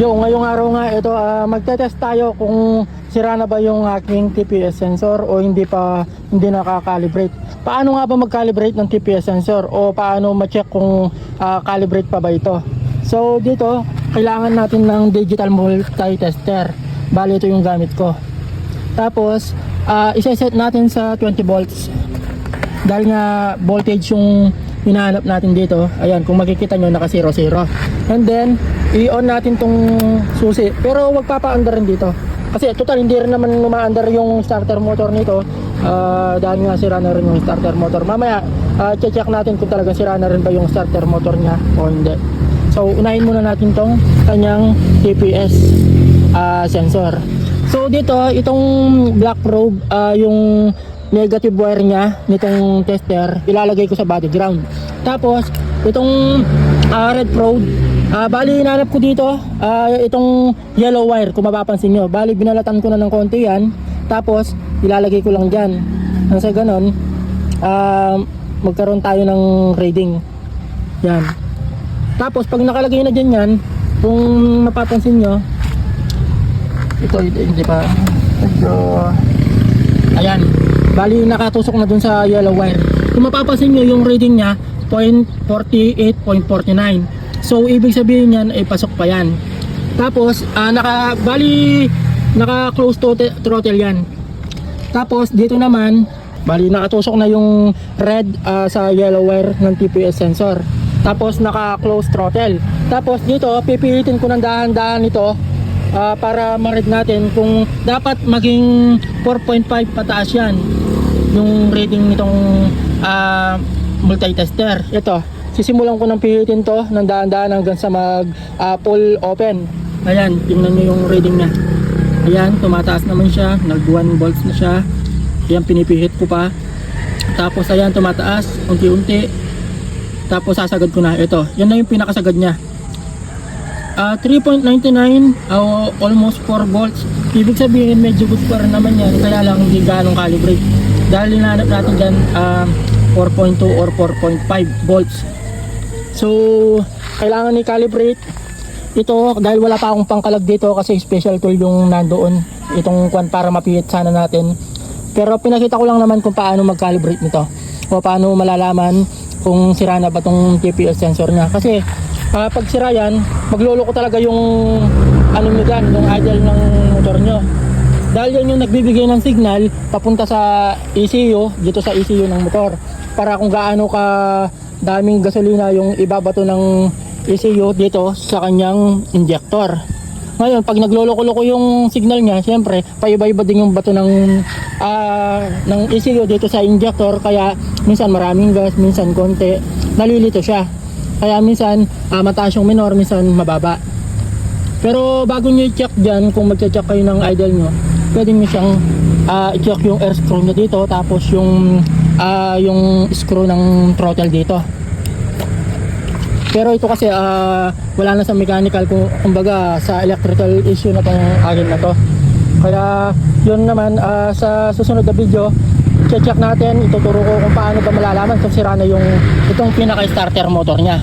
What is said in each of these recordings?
Yo, ngayong araw nga ito ah, magte-test tayo kung sira na ba yung aking TPS sensor o hindi pa hindi nakaka-calibrate. Paano nga ba mag-calibrate ng TPS sensor o paano ma-check kung ah, calibrate pa ba ito? So dito, kailangan natin ng digital multi-tester. Bali ito yung gamit ko. Tapos, ah, isa-set natin sa 20 volts. Dahil nga voltage yung hinahanap natin dito. Ayan, kung makikita nyo, naka 0-0. And then, i-on natin tong susi. Pero wag papa-under rin dito. Kasi total, hindi rin naman uma-under yung starter motor nito. Ah, dahil nga sira na rin yung starter motor. Mamaya, ah, check natin kung talaga sira na rin ba yung starter motor niya o hindi. So, unahin muna natin tong kanyang TPS ah, sensor. So, dito, itong black probe, ah, yung negative wire niya nitong tester ilalagay ko sa body ground tapos itong ah, red probe ah, bali hinanap ko dito ah, itong yellow wire kung mapapansin nyo. Bali binalatan ko na ng konti yan. Tapos ilalagay ko lang dyan. Nang sa ganon ah, magkaroon tayo ng reading. Yan. Tapos pag nakalagay na dyan yan kung mapapansin nyo ito hindi pa medyo ayan. Bali nakatusok na dun sa yellow wire. Kung mapapansin nyo yung reading nya 0.48.49 so ibig sabihin yan ay pasok pa yan. Tapos ah, naka bali naka close to throttle yan. Tapos dito naman bali nakatusok na yung red ah, sa yellow wire ng TPS sensor. Tapos naka close throttle. Tapos dito pipilitin ko ng dahan-dahan ito ah, para ma-read natin kung dapat maging 4.5 pataas yan yung reading nitong ah, multitester. Ito sisimulan ko ng pilitin to ng dahan-dahan hanggang sa mag ah, full open. Ayan tingnan nyo yung reading niya. Ayan tumataas naman siya nag 1 volts na siya. Ayan pinipihit ko pa. Tapos ayan tumataas unti-unti. Tapos sasagad ko na ito. Yan na yung pinakasagad niya. Ah, 3.99 ah, almost 4 volts. Ibig sabihin medyo good pa rin naman yan. Kaya lang hindi ganong calibrate. Dahil hinahanap natin dyan ah, 4.2 or 4.5 volts so kailangan i-calibrate ito dahil wala pa akong pangkalag dito kasi special tool yung nandoon itong kwan para mapihit sana natin. Pero pinakita ko lang naman kung paano mag-calibrate nito o paano malalaman kung sira na ba tong GPS sensor niya. Kasi ah, pag sira yan magluloko talaga yung ano nyo dyan yung idle ng motor nyo. Dahil yan yung nagbibigay ng signal papunta sa ECU dito sa ECU ng motor para kung gaano ka daming gasolina yung ibabato ng ECU dito sa kanyang injector. Ngayon pag nagloloko-loko yung signal niya syempre paiba-iba din yung bato ng ah, ng ECU dito sa injector. Kaya minsan maraming gas minsan konti nalilito siya. Kaya minsan ah, mataas yung minor minsan mababa. Pero bago nyo i-check dyan kung magche-check kayo ng idle nyo pwede nyo siyang ah, i-check yung air screw nyo dito tapos yung ah, yung screw ng throttle dito. Pero ito kasi ah, wala na sa mechanical kung kumbaga sa electrical issue na tong akin na to. Kaya yun naman ah, sa susunod na video check natin ituturo ko kung paano ba malalaman kung sira na yung itong pinaka starter motor niya.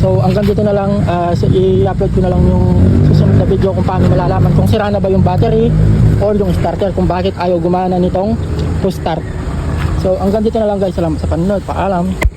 So hanggang dito na lang so, i-upload ko na lang yung susunod na video kung paano malalaman kung sira na ba yung battery or yung starter kung bakit ayaw gumana nitong push start so hanggang dito na lang guys. Salamat sa panonood. Paalam